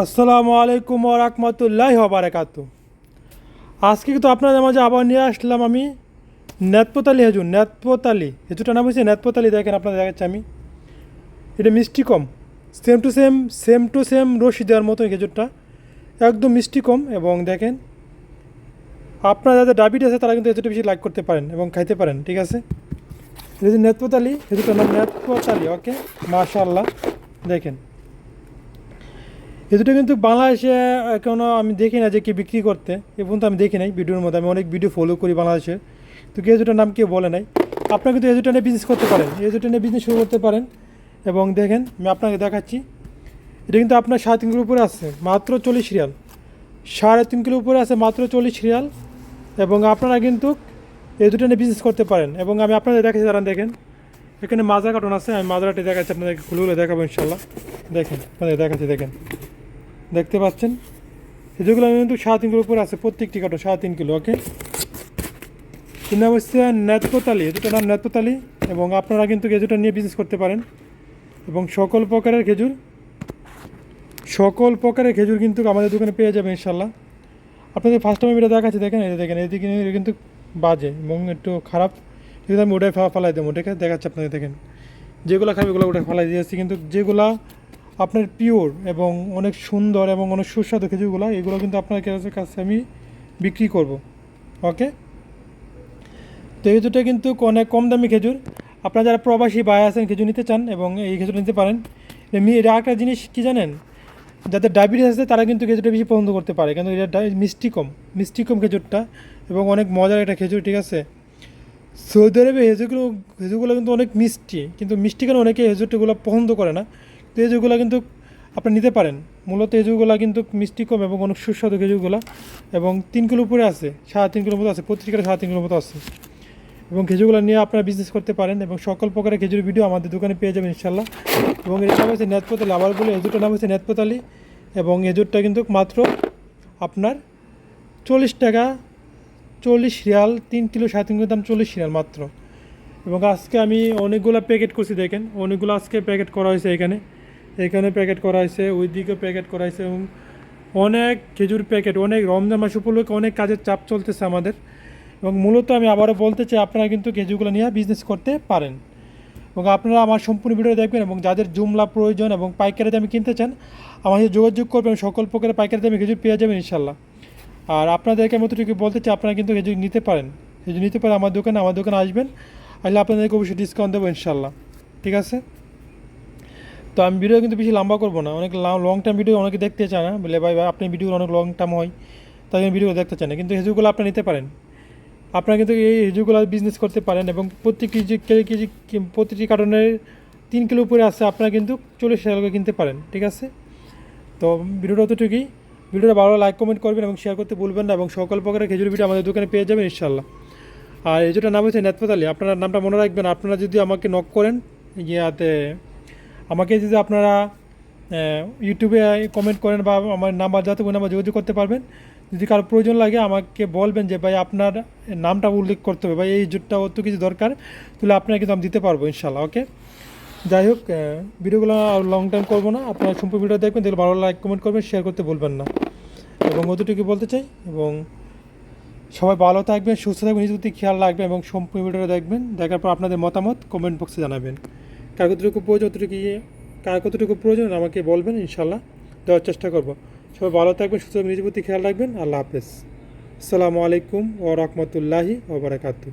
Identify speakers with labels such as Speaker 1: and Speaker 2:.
Speaker 1: আসসালামু আলাইকুম রাহমাতুল্লাহ বারাকাতু আজকে কিন্তু আপনাদের মাঝে আবার নিয়ে আসলাম আমি নেতপতালি হেজুর নেতপতালি হেজুরটা নাম হয়েছে নেতপতালি দেখেন আপনাদের দেখাচ্ছি আমি। এটা মিষ্টি কম same to same same to same রশি দেওয়ার মতো খেজুরটা। একদম মিষ্টি কম এবং দেখেন, আপনার যাদের ডায়াবেটিস আছে তারা কিন্তু এতটা বেশি লাইক করতে পারেন এবং খাইতে পারেন, ঠিক আছে? এটা যে নেতপতালি হেজুরটার নাম নেতপতালি ওকে মাশাআল্লাহ, দেখেন। এ দুটো কিন্তু বাংলাদেশে এখনও আমি দেখি না যে কি বিক্রি করতে। এ পর্যন্ত আমি দেখি নাই ভিডিওর মধ্যে। আমি অনেক ভিডিও ফলো করি বাংলাদেশের। তো এই দুটোর নাম কেউ বলে নাই। আপনারা কিন্তু এই দুটো নিয়ে বিজনেস করতে পারেন। এই দুটো নিয়ে বিজনেস শুরু করতে পারেন। এবং দেখেন, আমি আপনাকে দেখাচ্ছি। এটা কিন্তু আপনার সাড়ে তিন কিলোর উপরে আছে, মাত্র চল্লিশ রিয়াল। সাড়ে তিন কিলোর উপরে আছে, মাত্র চল্লিশ রিয়াল। এবং আপনারা কিন্তু এই দুটো নিয়ে বিজনেস করতে পারেন। এবং আমি আপনাদের দেখাচ্ছি, দাঁড়ান দেখেন। এখানে মাজা কার্টন আছে, আমি মাজারাটি দেখাচ্ছি, আপনাদেরকে খুলে খুলে দেখাবো ইনশাল্লাহ দেখেন, আপনাদের দেখাচ্ছি, দেখেন। দেখতে পাচ্ছেন? যেগুলো আমি কিন্তু সাড়ে তিন কিলোর উপরে আছে, প্রত্যেকটি কাটো সাড়ে তিন কিলো ওকে এর নাম হচ্ছে নেতপতালি এ দুটো নাম নেতপতালি এবং আপনারা কিন্তু খেজুরটা নিয়ে বিজনেস করতে পারেন। এবং সকল প্রকারের খেজুর, সকল প্রকারের খেজুর কিন্তু আমাদের দোকানে পেয়ে যাবে ইনশাল্লাহ আপনাদের ফার্স্ট টাইম এটা দেখাচ্ছি, দেখেন যে দেখেন, এদিকে এটা কিন্তু বাজে এবং একটু খারাপ। কিন্তু আমি ওটাই ফেলা ফেলাই দেবো ওটাকে দেখাচ্ছি আপনাদের, দেখেন। যেগুলো খাবে ওগুলো ওটা ফেলাই দিয়েছি, কিন্তু যেগুলা আপনার পিওর এবং অনেক সুন্দর এবং অনেক সুস্বাদু খেজুরগুলো, এগুলো কিন্তু আপনার কাছে কাছে আমি বিক্রি করব। ওকে? তো এই দুটো কিন্তু অনেক কম দামি খেজুর। আপনারা যারা প্রবাসী ভাই আছেন, খেজুর নিতে চান এবং এই খেজুর নিতে পারেন। এটা একটা জিনিস কী জানেন? যাদের ডায়াবেটিস আছে, তারা কিন্তু খেজুরটা বেশি পছন্দ করতে পারে। কিন্তু এটা মিষ্টি কম মিষ্টি কম খেজুরটা এবং অনেক মজার একটা খেজুর, ঠিক আছে? সৌদি আরবে হেজুরগুলো হেজুরগুলো কিন্তু অনেক মিষ্টি, কিন্তু মিষ্টি কেন অনেকে হেজুরটাগুলো পছন্দ করে না? তো হেজুরগুলো কিন্তু আপনি নিতে পারেন। মূলত হেজুরগুলো কিন্তু মিষ্টি কম এবং অনেক সুস্বাদু খেজুরগুলো। এবং তিন কিলো উপরে আছে, সাড়ে তিন কিলোর মতো আছে পত্রিকাটা সাড়ে তিন কিলোর মতো আছে। এবং খেজুরগুলো নিয়ে আপনারা বিজনেস করতে পারেন এবং সকল প্রকারের খেজুর ভিডিও আমাদের দোকানে পেয়ে যাবেন ইনশাল্লাহ এবং এর নাম হচ্ছে নেতপতালি আবার বলে এজুরটার নাম হচ্ছে নেতপতালি এবং এজুরটা কিন্তু মাত্র আপনার চল্লিশ টাকা, চল্লিশ রিয়াল, তিন কিলো সাড়ে তিন কিলো দাম চল্লিশ রিয়াল মাত্র। এবং আজকে আমি অনেকগুলো প্যাকেট করছি, দেখেন। অনেকগুলো আজকে প্যাকেট করা হয়েছে এখানে। এখানে প্যাকেট করা হয়েছে ওই দিকেও প্যাকেট করা হয়েছে এবং অনেক খেজুর প্যাকেট অনেক রমজান মাস উপলক্ষে অনেক কাজের চাপ চলতেছে আমাদের। এবং মূলত আমি আবারও বলতে চাই, আপনারা কিন্তু খেজুরগুলো নিয়ে বিজনেস করতে পারেন। এবং আপনারা আমার সম্পূর্ণ ভিডিও দেখবেন এবং যাদের জুমলা প্রয়োজন এবং পাইকারি দামে কিনতে চান সাথে যোগাযোগ করবেন, সকল প্রকারের পাইকারি দামে খেজুর পেয়ে যাবেন ইনশাল্লাহ আর আপনাদেরকে মতটুকু বলতে চাই, আপনারা কিন্তু খেজুর নিতে পারেন। খেজুর নিতে পারেন আমার দোকানে আমার দোকানে আসবেন, আসলে আপনাদেরকে অবশ্যই ডিসকাউন্ট দেবো ইনশাল্লাহ ঠিক আছে? তো আমি ভিডিও কিন্তু বেশি লম্বা করব না। অনেক লং টাইম ভিডিও অনেকে দেখতে চায় না। বলে, ভাই আপনি ভিডিও অনেক লং টাইম হয় তাই জন্য ভিডিও দেখতে চান না। কিন্তু হেজুগুলো আপনি নিতে পারেন। আপনারা কিন্তু এই হেজুগুলো বিজনেস করতে পারেন এবং প্রতি কেজি কেজি প্রতিটি কার্টনের তিন কিলো উপরে আছে, আপনারা কিন্তু চল্লিশ টাকা করে কিনতে পারেন, ঠিক আছে? তো ভিডিওটা অতটুকুই। ভিডিওটা ভালো লাইক কমেন্ট করবেন এবং শেয়ার করতে ভুলবেন না এবং সকল প্রকারের খেজুর ভিডিও আমাদের দোকানে পেয়ে যাবেন ইনশাল্লাহ আর এই যেটা নাম হচ্ছে নেতপাতালি। আপনার নামটা মনে রাখবেন। আপনারা যদি আমাকে নক করেন, ইয়াতে আমাকে যদি আপনারা ইউটিউবে কমেন্ট করেন বা আমার নাম্বার যাতে ওই নাম্বার যোগাযোগ করতে পারবেন। যদি কারও প্রয়োজন লাগে আমাকে বলবেন যে, ভাই, আপনার নামটা উল্লেখ করতে হবে। ভাই, এই জুটটা অত কিছু দরকার, তাহলে আপনাকে কিন্তু আমি দিতে পারব ইনশাল্লাহ ওকে? যাই হোক ভিডিওগুলো আর লং টাইম করব না। আপনারা সম্পূর্ণ ভিডিও দেখবেন, দেখলে ভালো লাইক কমেন্ট করবেন শেয়ার করতে বলবেন না। এবং অতটুকু বলতে চাই, এবং সবাই ভালো থাকবেন, সুস্থ থাকবেন, নিজের প্রতি খেয়াল রাখবেন, এবং সম্পূর্ণ ভিডিওটা দেখবেন। দেখার পর আপনাদের মতামত কমেন্ট বক্সে জানাবেন। কার কতটুকু প্রয়োজন অতটুকু ইয়ে কার কতটুকু প্রয়োজন, আমাকে বলবেন, ইনশাল্লাহ দেওয়ার চেষ্টা করব। সবাই ভালো থাকবেন, সুস্থ নিজের প্রতি খেয়াল রাখবেন। আল্লাহ হাফেজ। আসসালামু আলাইকুম ও রহমতুল্লাহি ওবরাকাতু